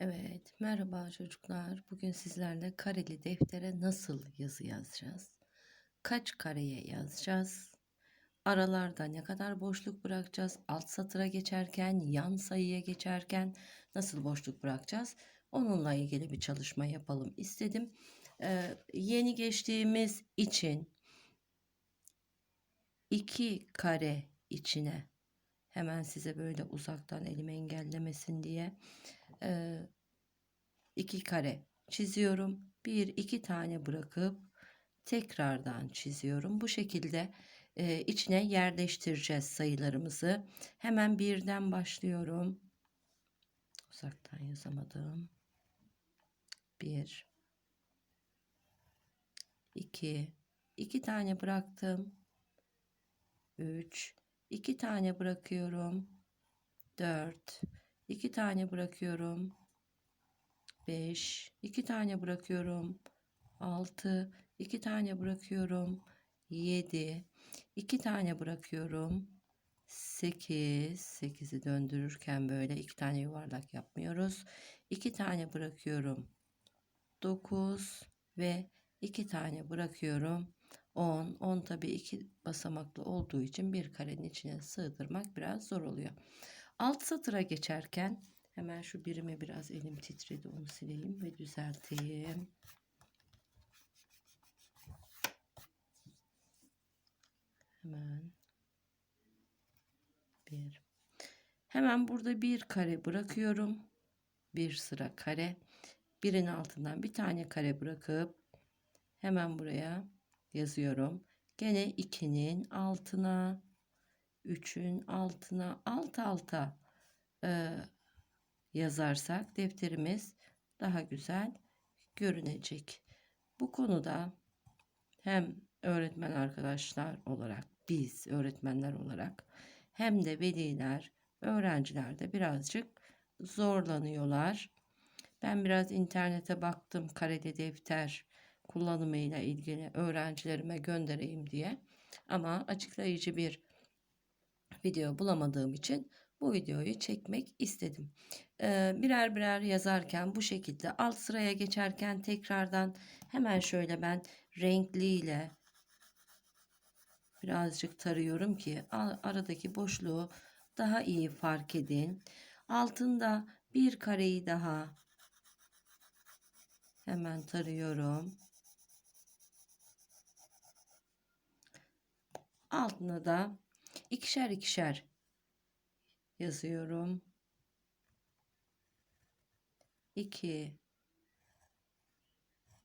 Evet, merhaba çocuklar. Bugün sizlerle kareli deftere nasıl yazı yazacağız? Kaç kareye yazacağız? Aralarda ne kadar boşluk bırakacağız? Alt satıra geçerken, yan sayıya geçerken nasıl boşluk bırakacağız? Onunla ilgili bir çalışma yapalım istedim. Ee, yeni geçtiğimiz için iki kare içine hemen size böyle uzaktan elimi engellemesin diye e, iki kare çiziyorum. Bir iki tane bırakıp tekrardan çiziyorum. Bu şekilde e, içine yerleştireceğiz sayılarımızı. Hemen birden başlıyorum. Uzaktan yazamadım. Bir, iki, iki tane bıraktım. Üç, iki tane bırakıyorum. Dört, iki tane bırakıyorum. 5 2 tane bırakıyorum. 6 2 tane bırakıyorum. 7 2 tane bırakıyorum. 8 8'i döndürürken böyle 2 tane yuvarlak yapmıyoruz. 2 tane bırakıyorum. 9 ve 2 tane bırakıyorum. 10 10 tabii 2 basamaklı olduğu için bir karenin içine sığdırmak biraz zor oluyor alt satıra geçerken Hemen şu birime biraz elim titredi onu sileyim ve düzelteyim. Hemen bir. Hemen burada bir kare bırakıyorum. Bir sıra kare. Birin altından bir tane kare bırakıp hemen buraya yazıyorum. Gene 2'nin altına 3'ün altına alt alta e, yazarsak defterimiz daha güzel görünecek. Bu konuda hem öğretmen arkadaşlar olarak biz öğretmenler olarak hem de veliler öğrenciler de birazcık zorlanıyorlar. Ben biraz internete baktım kareli defter kullanımıyla ilgili öğrencilerime göndereyim diye. Ama açıklayıcı bir video bulamadığım için bu videoyu çekmek istedim. Birer birer yazarken bu şekilde alt sıraya geçerken tekrardan hemen şöyle ben renkliyle birazcık tarıyorum ki aradaki boşluğu daha iyi fark edin. Altında bir kareyi daha hemen tarıyorum. Altına da ikişer ikişer yazıyorum. 2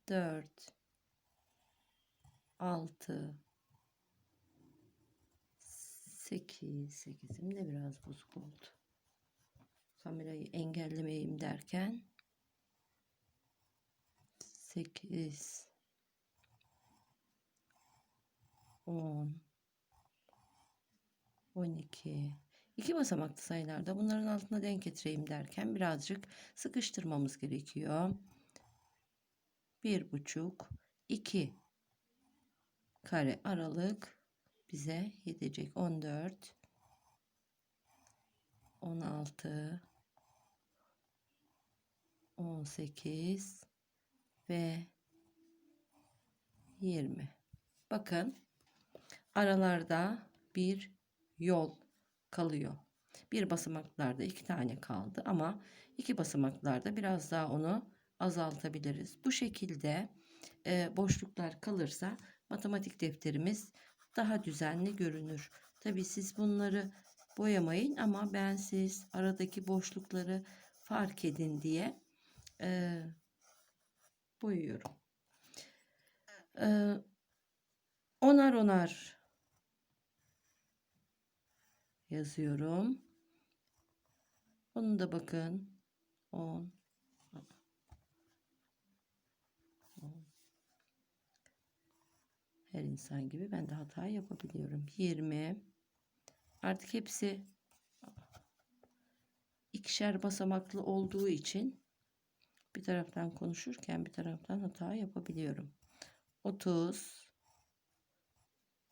4 6 8 8'im de biraz bozuk oldu. Kamerayı engellemeyeyim derken 8 10 12 İki basamaklı sayılarda bunların altına denk getireyim derken birazcık sıkıştırmamız gerekiyor. Bir buçuk, iki kare aralık bize yetecek. 14, 16, 18 ve 20. Bakın aralarda bir yol kalıyor. Bir basamaklarda iki tane kaldı ama iki basamaklarda biraz daha onu azaltabiliriz. Bu şekilde e, boşluklar kalırsa matematik defterimiz daha düzenli görünür. Tabi siz bunları boyamayın ama ben siz aradaki boşlukları fark edin diye e, boyuyorum. E, onar onar yazıyorum. Onu da bakın. 10 Her insan gibi ben de hata yapabiliyorum. 20 Artık hepsi ikişer basamaklı olduğu için bir taraftan konuşurken bir taraftan hata yapabiliyorum. 30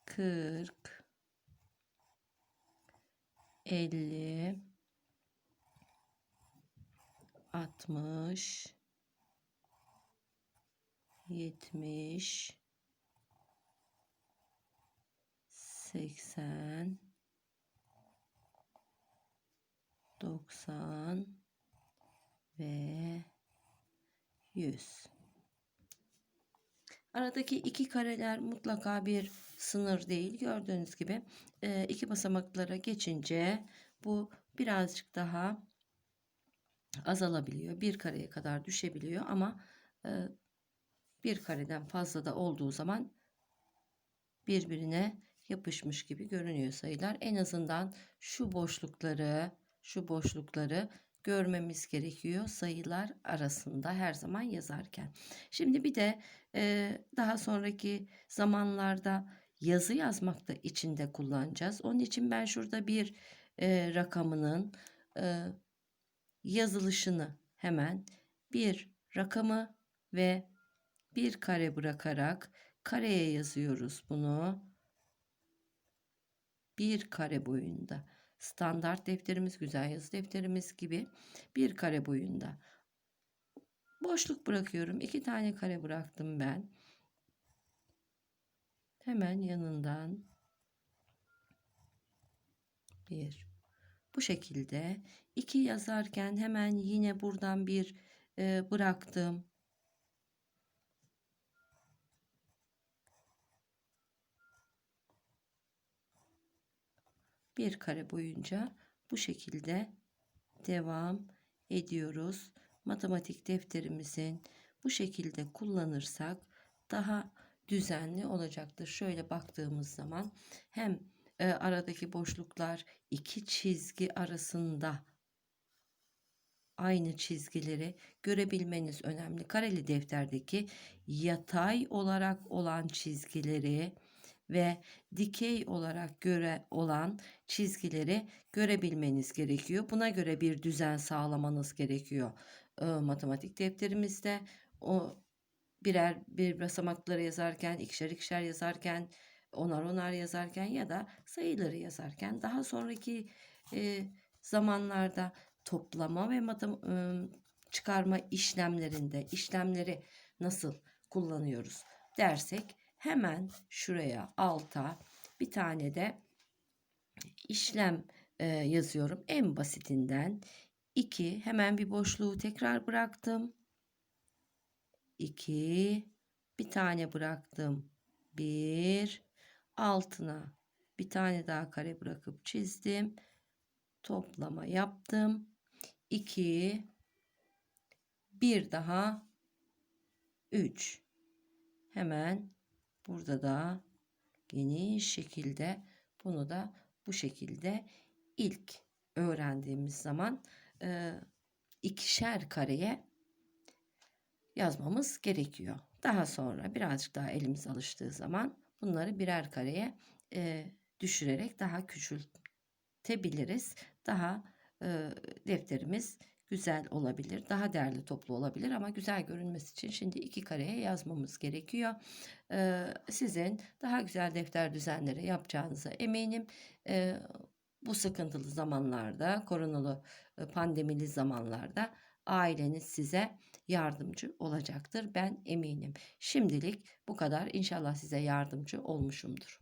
40 50 60 70 80 90 ve 100 Aradaki iki kareler mutlaka bir sınır değil. Gördüğünüz gibi e, iki basamaklara geçince bu birazcık daha azalabiliyor. Bir kareye kadar düşebiliyor ama e, bir kareden fazla da olduğu zaman birbirine yapışmış gibi görünüyor sayılar. En azından şu boşlukları, şu boşlukları görmemiz gerekiyor sayılar arasında her zaman yazarken. Şimdi bir de e, daha sonraki zamanlarda yazı yazmakta içinde kullanacağız. Onun için ben şurada bir e, rakamının e, yazılışını hemen bir rakamı ve bir kare bırakarak kareye yazıyoruz bunu. Bir kare boyunda. Standart defterimiz, güzel yazı defterimiz gibi bir kare boyunda. Boşluk bırakıyorum. iki tane kare bıraktım ben. Hemen yanından bir. Bu şekilde iki yazarken hemen yine buradan bir e, bıraktım. Bir kare boyunca bu şekilde devam ediyoruz. Matematik defterimizin bu şekilde kullanırsak daha düzenli olacaktır. Şöyle baktığımız zaman hem e, aradaki boşluklar iki çizgi arasında aynı çizgileri görebilmeniz önemli. Kareli defterdeki yatay olarak olan çizgileri ve dikey olarak göre olan çizgileri görebilmeniz gerekiyor. Buna göre bir düzen sağlamanız gerekiyor. Matematik defterimizde o birer bir basamakları yazarken, ikişer ikişer yazarken, onar onar yazarken ya da sayıları yazarken daha sonraki e, zamanlarda toplama ve e, çıkarma işlemlerinde işlemleri nasıl kullanıyoruz dersek hemen şuraya alta bir tane de işlem e, yazıyorum. En basitinden 2 hemen bir boşluğu tekrar bıraktım. 2 bir tane bıraktım. 1 altına bir tane daha kare bırakıp çizdim. Toplama yaptım. 2 bir daha 3 hemen burada da geniş şekilde bunu da bu şekilde ilk öğrendiğimiz zaman e, ikişer kareye yazmamız gerekiyor. Daha sonra birazcık daha elimiz alıştığı zaman bunları birer kareye e, düşürerek daha küçültebiliriz. Daha e, defterimiz güzel olabilir. Daha değerli toplu olabilir ama güzel görünmesi için şimdi iki kareye yazmamız gerekiyor. Ee, sizin daha güzel defter düzenleri yapacağınıza eminim. Ee, bu sıkıntılı zamanlarda, koronalı e, pandemili zamanlarda aileniz size yardımcı olacaktır. Ben eminim. Şimdilik bu kadar. İnşallah size yardımcı olmuşumdur.